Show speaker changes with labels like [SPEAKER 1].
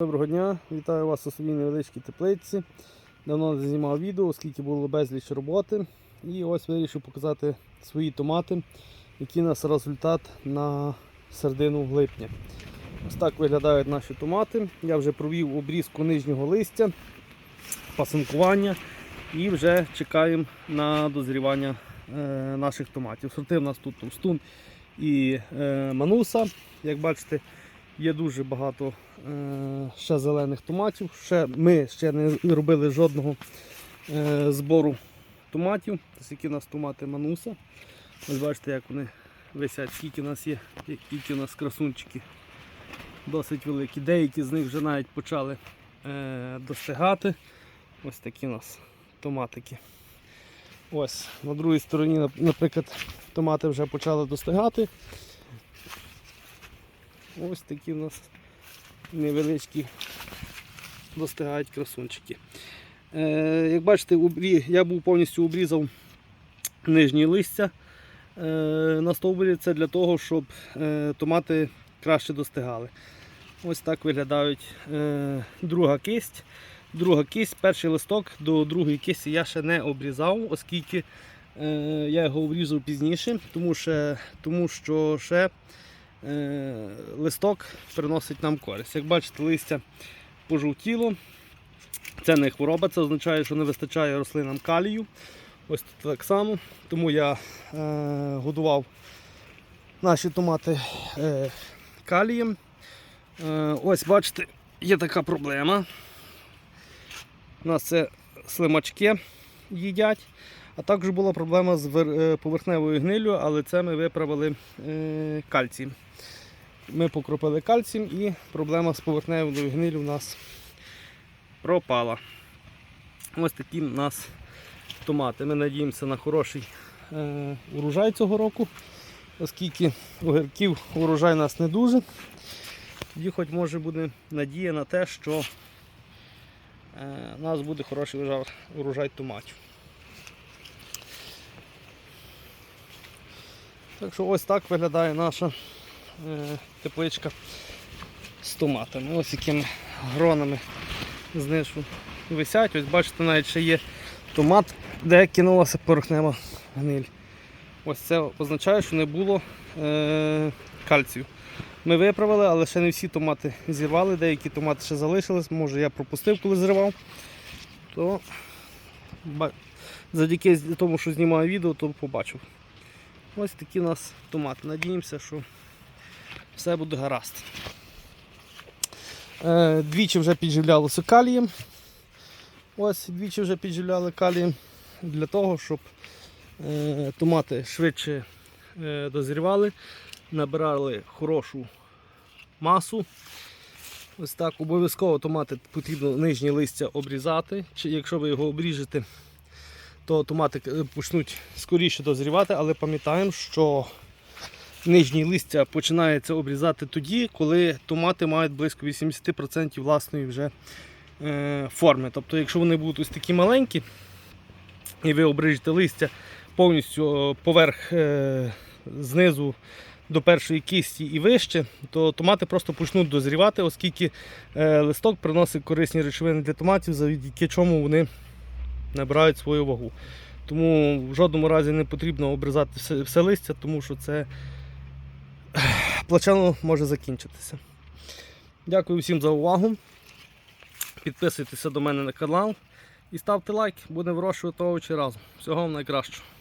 [SPEAKER 1] Доброго дня, вітаю вас у своїй невеличкій теплиці. Давно не знімав відео, оскільки було безліч роботи. І ось вирішив показати свої томати, які у нас результат на середину липня. Ось так виглядають наші томати. Я вже провів обрізку нижнього листя, пасинкування і вже чекаємо на дозрівання е, наших томатів. Сорти в нас тут товстун і е, мануса. Як бачите, є дуже багато е, ще зелених томатів. Ще, ми ще не робили жодного е, збору томатів. Ось які у нас томати мануса. Ось бачите, як вони висять, скільки у нас є, які у нас красунчики досить великі. Деякі з них вже навіть почали е, достигати. Ось такі у нас томатики. Ось, на другій стороні, наприклад, томати вже почали достигати. Ось такі у нас невеличкі достигають красунчики. Е, як бачите, я був повністю обрізав нижні листя е, на стовбурі. Це для того, щоб е, томати краще достигали. Ось так виглядають друга кисть. Друга кисть, перший листок до другої кисті я ще не обрізав, оскільки я його обрізав пізніше, тому, що, тому що ще листок приносить нам користь. Як бачите, листя пожовтіло. Це не хвороба, це означає, що не вистачає рослинам калію. Ось тут так само. Тому я е, годував наші томати е, калієм. Е, ось бачите, є така проблема. У нас це слимачки їдять. А також була проблема з е, поверхневою гнилю, але це ми виправили е, кальцієм. Ми покропили кальцієм і проблема з поверхневою гнилю у нас пропала. Ось такі у нас томати. Ми надіємося на хороший е, урожай цього року, оскільки огірків урожай у нас не дуже. Тоді хоч може буде надія на те, що у нас буде хороший урожай томатів. Так що ось так виглядає наша е, тепличка з томатами. Ось якими гронами знизу висять. Ось бачите, навіть ще є томат, де кинулася порохнева гниль. Ось це означає, що не було е, кальцію. Ми виправили, але ще не всі томати зірвали, деякі томати ще залишились, може я пропустив, коли зривав. То завдяки тому, що знімаю відео, то побачив. Ось такі у нас томати. Надіємося, що все буде гаразд. Е, Двічі вже підживлялося калієм. Ось двічі вже підживляли калієм для того, щоб е, томати швидше е, дозрівали, набирали хорошу масу. Ось так, обов'язково томати потрібно нижні листя обрізати. Якщо ви його обріжете, то томати е, почнуть скоріше дозрівати, але пам'ятаємо, що нижні листя починається обрізати тоді, коли томати мають близько 80% власної вже е, форми. Тобто, якщо вони будуть ось такі маленькі, і ви обріжете листя повністю поверх е, знизу до першої кисті і вище, то томати просто почнуть дозрівати, оскільки листок приносить корисні речовини для томатів, завдяки чому вони набирають свою вагу. Тому в жодному разі не потрібно обрізати все, все листя, тому що це плачано може закінчитися. Дякую всім за увагу. Підписуйтеся до мене на канал і ставте лайк, будемо вирощувати овочі разом. Всього вам найкращого.